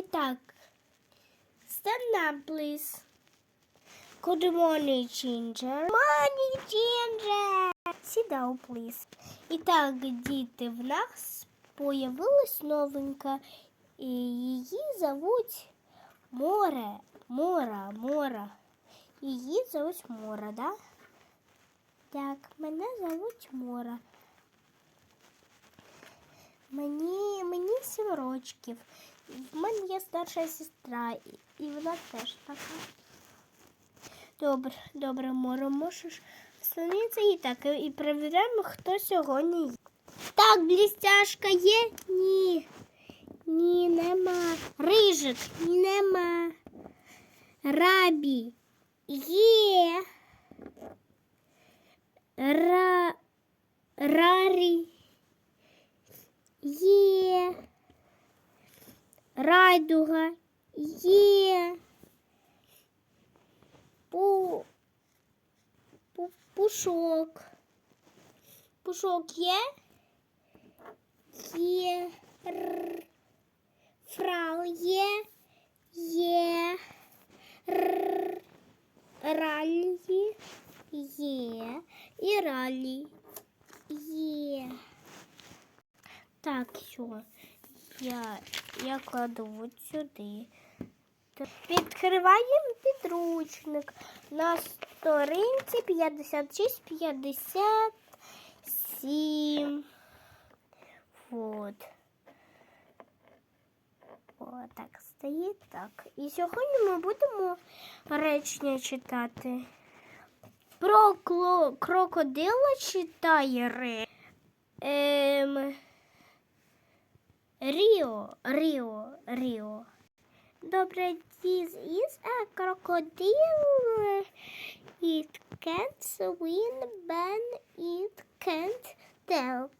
І так. Stand up, please. Good morning, Ginger. Morning, Ginger. Sit down, please. І так, діти, в нас появилась новенька, і її зовуть Море. Мора, Мора. Її зовуть Мора, да? Так, мене зовуть Мора. Мені, мені сім рочків. В мене є старша сестра, і, вона теж така. Добре, добре, Мора, можеш встановитися і так. І перевіряємо, хто сьогодні є. Так, блістяшка є? Ні. Ні, нема. Рижик нема. Рабі є. Ра... Рарі є. Райдуга є. Пу... Пу... Пушок. Пушок є? Є. Р... Фрау є. Є. Р... Раллі є. І раллі є. Так, все. Я, я кладу от сюди. Відкриваємо підручник на сторінці 56-57. Вот. О, так стоїть так. І сьогодні ми будемо речення читати. Про крокодила читає ре. Ем... Ріо, Ріо, Ріо. Добре, this is a crocodile. It can't swim, but it can't talk.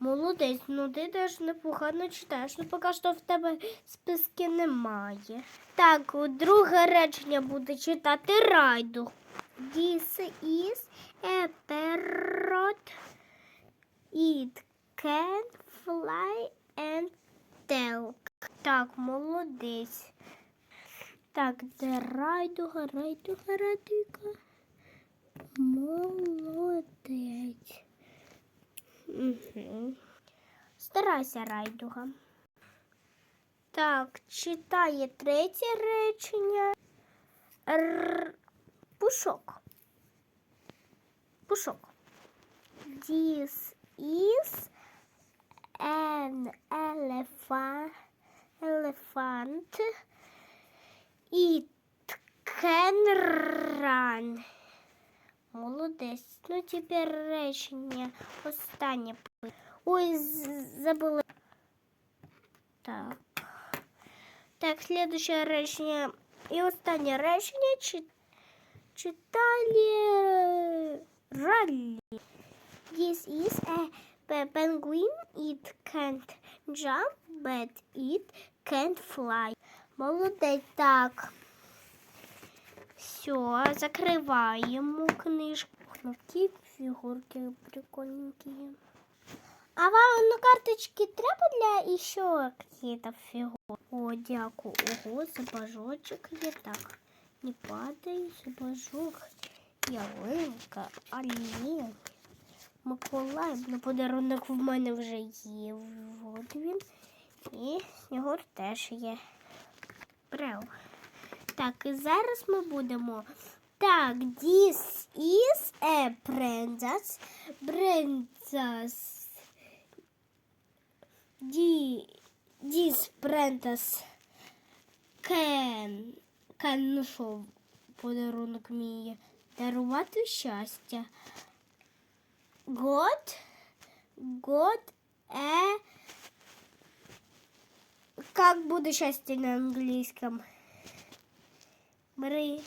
Молодець, ну ти теж непогано читаєш. Ну поки що в тебе списки немає. Так, друге речення буде читати райду. This is a parrot. It can fly talk. Так, молодець. Так, де райдуга, райдуга, райдуга. Молодець. Угу. Старайся, райдуга. Так, читає третє речення. Р... Пушок. Пушок. This is an elephant. Elephant. It can run. Молодець. Ну, тепер речення останнє. Ой, з- забула. Так. Так, следующее речення. І останнє речення чи... читали раллі. This is a pe- penguin. It can't jump, but it can't fly. Молодець, так. Все, закриваємо книжку. Такі фігурки прикольненькі. А вам на карточки треба для еще какие-то фигуры? О, дякую. Ого, сапожочек є так. Не падай, сапожок. Ялинка, олень. Миколай, на подарунок в мене вже є. От він. І Снігур теж є. Брев. Так, і зараз ми будемо. Так, this is a princess. Princess. This princess can, can, ну подарунок вміє дарувати щастя. God, God, е, как буде щастя на англійському? Бри,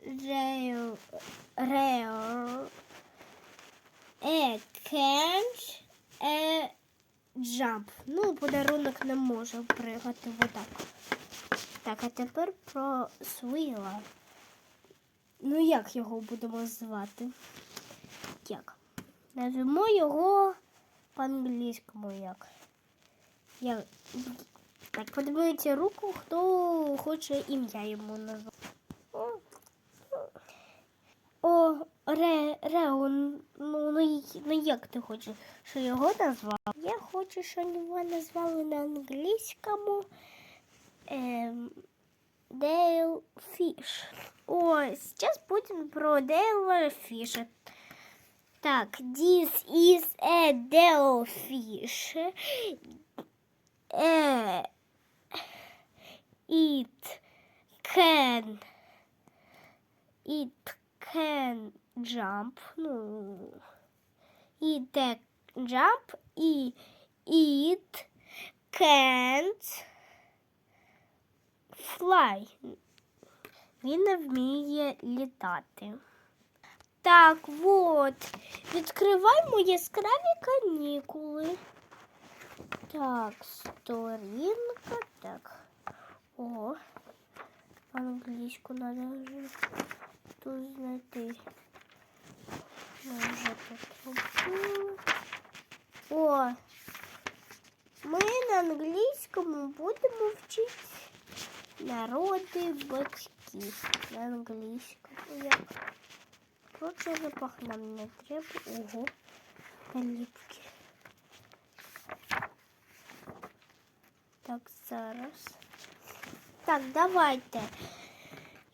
рео, рео, е, can't, е, jump. Ну, подарунок не може пригати отак. Так, а тепер про Свіла. Ну, як його будемо звати? Як? Назвемо його по-англійському як. як. Так, подивіться руку, хто хоче ім'я йому назвати. О, Ре, Рео, ну, ну, ну як ти хочеш, що його назвав? Я хочу, щоб його назвали на англійському ем, Дейл Фіш. О, зараз будемо про Дейла Фіша. Так, this is a Dale fish. Uh, it can it can jump. Ну, it can jump і it can't fly. Він не вміє літати. Так, от. Відкриваємо яскраві канікули. Так, сторінка. Так. О. Англійську треба вже тут знайти. Ми вже тут. О. Ми на англійському будемо вчити народи батьків. На англійському. Як? Короче, запах нам не треба. Ого. Наліпки. Так, зараз. Так, давайте.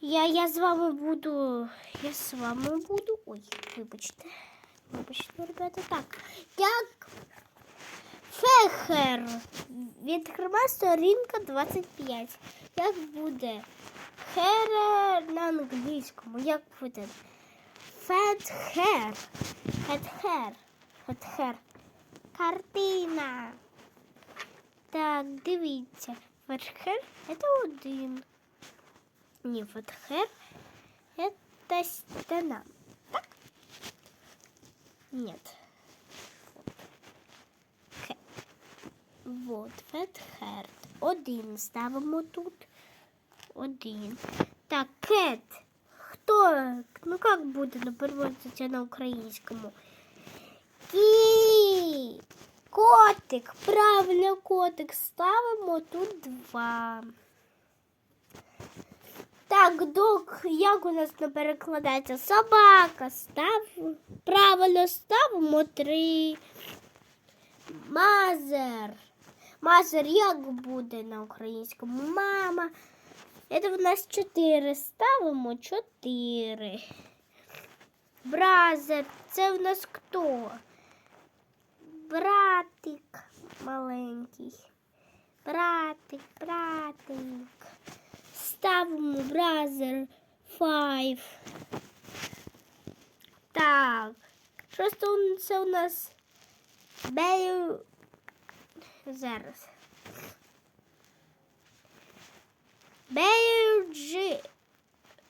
Я, я з вами буду. Я з вами буду. Ой, вибачте. Вибачте, ребята. Так. Як фехер. Відкрима сторінка 25. Як буде? Хере на англійському. Як буде? Фетхер. Фетхер. Фетхер. Картина. Так, дивіться. Фетхер это один. Не, Ні, Фетхер это стена. Так? Нет. Вот Фетхер. Один ставимо тут. Один. Так, кет. Хто? Ну як буде переводиться на українському? Кі. Котик. Правильно, котик. Ставимо тут два. Так, док, як у нас не перекладається? Собака. Став. Правильно ставимо три. Мазер. Мазер як буде на українському? Мама. Это в нас чотири. Ставимо чотири. Бразер, це в нас хто? Братик маленький. Братик, братик. Ставимо бразер five. Так. Що це у- нас? Бею. Зараз. Бейджи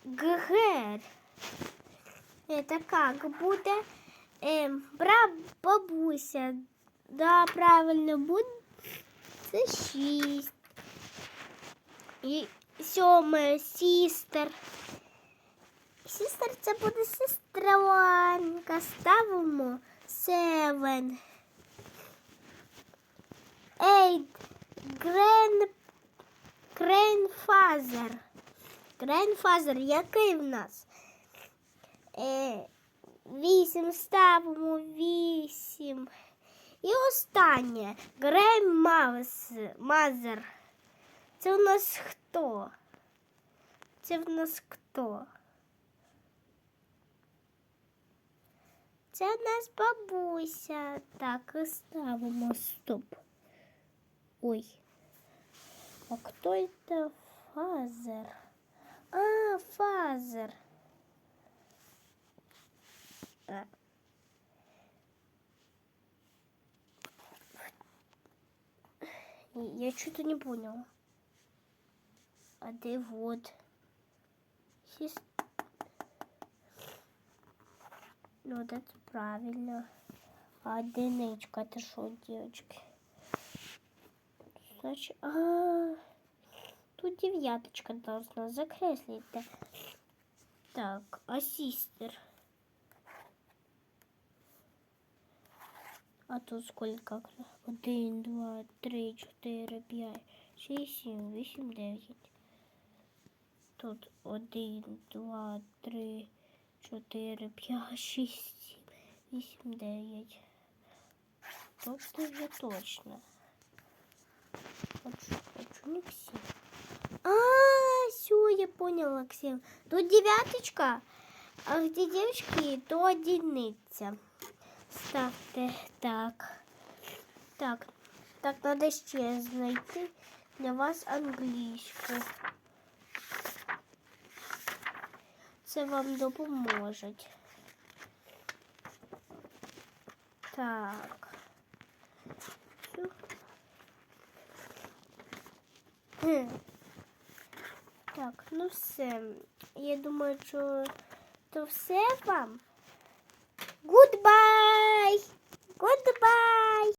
Ггер. Это как буде ем, бра бабуся. Да, правильно буде. Це шість. І сьоме сістер. Сістер це буде сестренка. Ставимо севен. Eight. Grand Grandfather. Grandfather, який в нас? Е, вісім ставимо вісім. І останнє. Grandmother. Це у нас хто? Це в нас хто? Це в нас бабуся. Так, ставимо стоп. Ой. А кто это фазер? А, фазер. А. Я что-то не поняла. А ты вот. Ну, это правильно. А одиничка, это что, девочки? Значит, а, тут девяточка должна закреслить. да. Так, а систер? А тут сколько? Один, два, три, чотири, п'ять, шість, сім, вісім, дев'ять. Тут один, два, три, чотири, п'ять, шість, сім, вісім, дев'ять. Тобто вже точно. Хочу, хочу не всі. А, все, я поняла, Ксен. Тут девяточка, а где девочки, то одиниця. Ставте так. Так, так, надо ще знайти для вас англійську. Це вам допоможе. Так. Так, ну все. Я думаю, що то все вам. Goodbye! Goodbye!